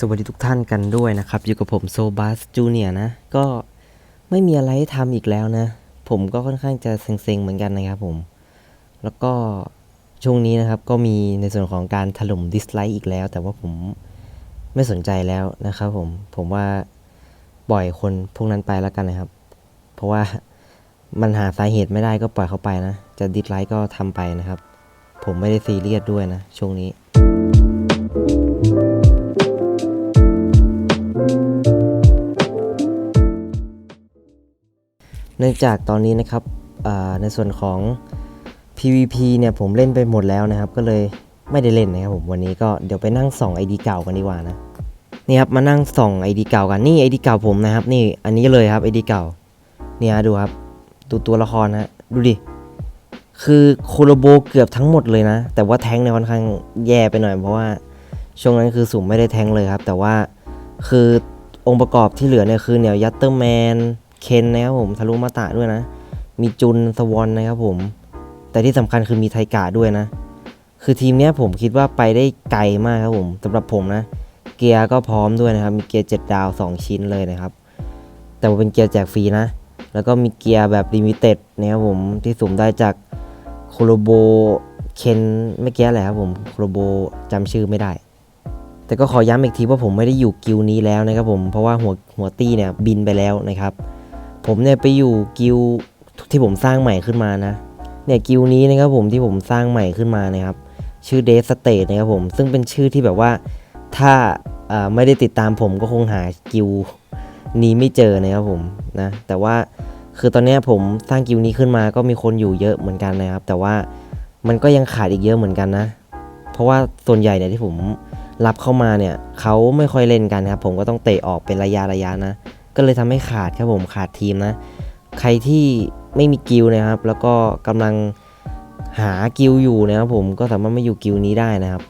สวัสดีทุกท่านกันด้วยนะครับ อยู่กับผมโซบัสจูเนียนะ ก็ไม่มีอะไรให้ทำอีกแล้วนะ ผมก็ค่อนข้างจะเซ็งๆเหมือนกันนะครับผม แล้วก็ช่วงนี้นะครับก็มีในส่วนของการถล่มดิสไลค์อีกแล้ว แต่ว่าผมไม่สนใจแล้วนะครับผม ผมว่าปล่อยคนพวกนั้นไปแล้วกันนะครับ เพราะว่ามันหาสาเหตุไม่ได้ก็ปล่อยเขาไปนะ จะดิสไลค์ก็ทำไปนะครับ ผมไม่ได้ซีเรียสด้วยนะ ช่วงนี้ เนื่องจากตอนนี้นะครับในส่วนของ PVP เนี่ยผมเล่นไปหมดแล้วนะครับ ก็เลยไม่ได้เล่นนะครับผมวันนี้ก็เดี๋ยวไปนั่งส่อง ID เก่ากันดีกว่านะนี่ครับมานั่งส่อง ID เก่ากันนี่ ID เก่าผมนะครับ นี่อันนี้เลยครับ ID เก่าเนี่ยดูครับดูตัวละครนะดูดิคือโคโลโบเกือบทั้งหมดเลยนะ แต่ว่าแท้งเนี่ยค่อนข้างแย่ไปหน่อย เพราะว่าช่วงนั้นคือสุ่มไม่ได้แท้งเลยครับ แต่ว่าคือองค์ประกอบที่เหลือเนี่ยคือเนี่ยยัตเตอร์แมน เคนนะครับผมทารุมาตะด้วยนะ มีจุนสวอนนะครับผม แต่ที่สำคัญคือมีไทกะด้วยนะ คือทีมเนี้ยผมคิดว่าไปได้ไกลมากครับผมสำหรับผมนะ เกียร์ก็พร้อมด้วยนะครับ มีเกียร์ 7 ดาว 2 ชิ้นเลยนะครับ แต่ว่าเป็นเกียร์แจกฟรีนะ แล้วก็มีเกียร์แบบลิมิเต็ดนะครับผมที่สุ่มได้จากโคโลโบเคนไม่เกี้ยแหละครับผมโคโลโบจำชื่อไม่ได้แต่ก็ขอย้ำอีกทีว่าผมไม่ได้อยู่กิลนี้แล้วนะครับผมเพราะว่าหัวหัวตี้เนี่ยบินไปแล้วนะครับ ผมเนี่ยไปอยู่กิลที่ผมสร้างใหม่ขึ้นมานะ เนี่ยกิลนี้นะครับผมที่ผมสร้างใหม่ขึ้นมานะครับ ชื่อ d e s t a t e นะครับผมซึ่งเป็นชื่อที่แบบว่าถ้าไม่ได้ติดตามผมก็คงหากิลนี้ไม่เจอนะครับผมนะแต่ว่าคือตอนนี้ผมสร้างกิลนี้ขึ้นมาก็มีคนอยู่เยอะเหมือนกันนะครับ แต่ว่ามันก็ยังขาดอีกเยอะเหมือนกันนะ เพราะว่าส่วนใหญ่เนี่ยที่ผมรับเข้ามาเนี่ยเขาไม่ค่อยเล่นกันนะครับผมก็ต้องเตะออกเป็นระยะระยะนะ ก็เลยทำให้ขาดครับผมขาดทีมนะ ใครที่ไม่มีกิลนะครับ แล้วก็กำลังหากิลอยู่นะครับผมก็สามารถมาอยู่กิลนี้ได้นะครับ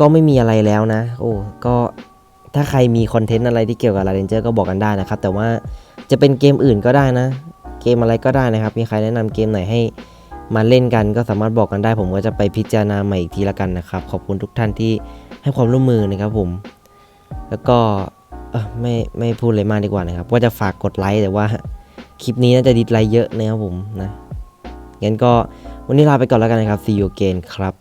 ก็ไม่มีอะไรแล้วนะ โอ้ก็ถ้าใครมีคอนเทนต์อะไรที่เกี่ยวกับลาเรนเจอร์ก็บอกกันได้นะครับ แต่ว่าจะเป็นเกมอื่นก็ได้นะ เกมอะไรก็ได้นะครับ มีใครแนะนำเกมไหนให้มาเล่นกันก็สามารถบอกกันได้ ผมก็จะไปพิจารณาใหม่อีกทีละกันนะครับ ขอบคุณทุกท่านที่ให้ความร่วมมือนะครับผม แล้วก็ เออไม่ไม่พูดเลยมากดีกว่านะครับ ก็จะฝากกดไลค์แต่ว่าคลิปนี้น่าจะดิสไลค์เยอะนะครับผมนะงั้นก็วันนี้ลาไปก่อนแล้วกันนะครับ see you again ครับ